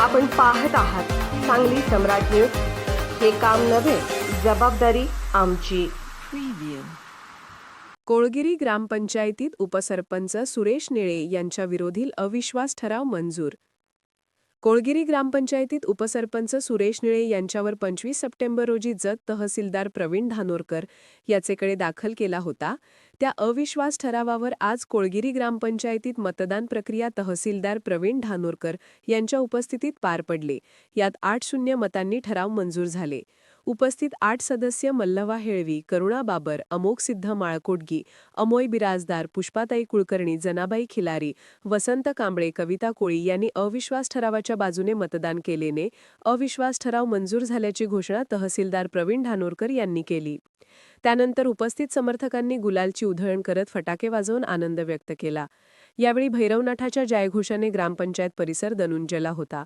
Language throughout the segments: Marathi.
आपण पाहत आहात सांगली सम्राट न्यूज. हे काम नव्हे जबाबदारी आमची. कोळगिरी ग्रामपंचायतीत उपसरपंच सुरेश निळे यांच्या विरोधील अविश्वास ठराव मंजूर. कोळगिरी ग्रामपंचायतीत उपसरपंच सुरेश निळे यांच्यावर पंचवीस सप्टेंबर रोजी जत तहसीलदार प्रवीण धानोरकर याचेकडे दाखल केला होता. त्या अविश्वास ठरावावर आज कोळगिरी ग्रामपंचायतीत मतदान प्रक्रिया तहसीलदार प्रवीण धानोरकर यांच्या उपस्थितीत पार पडले. यात आठ शून्य मतांनी ठराव मंजूर झाले. उपस्थित आठ सदस्य मल्लवा हेळवी करुणा बाबर अमोक सिद्ध माळकोटगी अमोय बिराजदार पुष्पाताई कुलकर्णी जनाबाई खिलारी वसंत कांबळे कविता कोळी यांनी अविश्वास ठरावाच्या बाजूने मतदान केलेने अविश्वास ठराव मंजूर झाल्याची घोषणा तहसीलदार प्रवीण धानोरकर यांनी केली. त्यानंतर उपस्थित समर्थकांनी गुलालची उधळण करत फटाके वाजवून आनंद व्यक्त केला. यावेळी भैरवनाथाच्या जयघोषाने ग्रामपंचायत परिसर दनुंजला होता.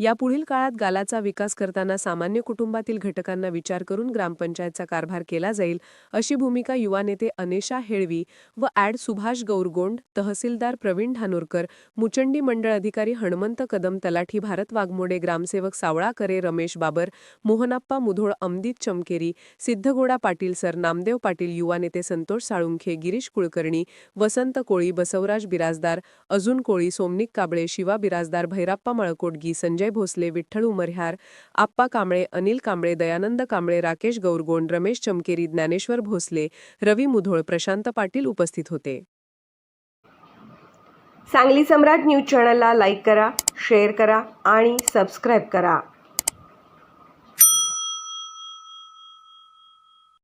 यापुढील काळात गालाचा विकास करताना सामान्य कुटुंबातील घटकांना विचार करून ग्रामपंचायतचा कारभार केला जाईल अशी भूमिका युवा नेते अनेशा हेळवी व ॲड सुभाष गौरगोंड तहसीलदार प्रवीण धानोरकर मुचंडी मंडळ अधिकारी हणमंत कदम तलाठी भारत वाघमोडे ग्रामसेवक सावळा करे रमेश बाबर मोहनाप्पा मुधोळ अमदित चमकेरी सिद्धगोडा पाटील सर नामदेव पाटील युवा नेते संतोष साळुंखे गिरीश कुलकर्णी वसंत कोळी बसवराज बिराजदार अजून कोळी सोमनिक काबळे शिवा बिराजदार भैराप्पा मळकोटगी संजय भोसले विठ्ठल उमरह्यार आप्पा कांबळे अनिल कांबळे दयानंद कांबळे राकेश गौरगोंड रमेश चमकेरी ज्ञानेश्वर भोसले रवी मुधोळ प्रशांत पाटील उपस्थित होते. सांगली सम्राट न्यूज चॅनलला लाईक करा शेअर करा आणि सबस्क्राईब करा.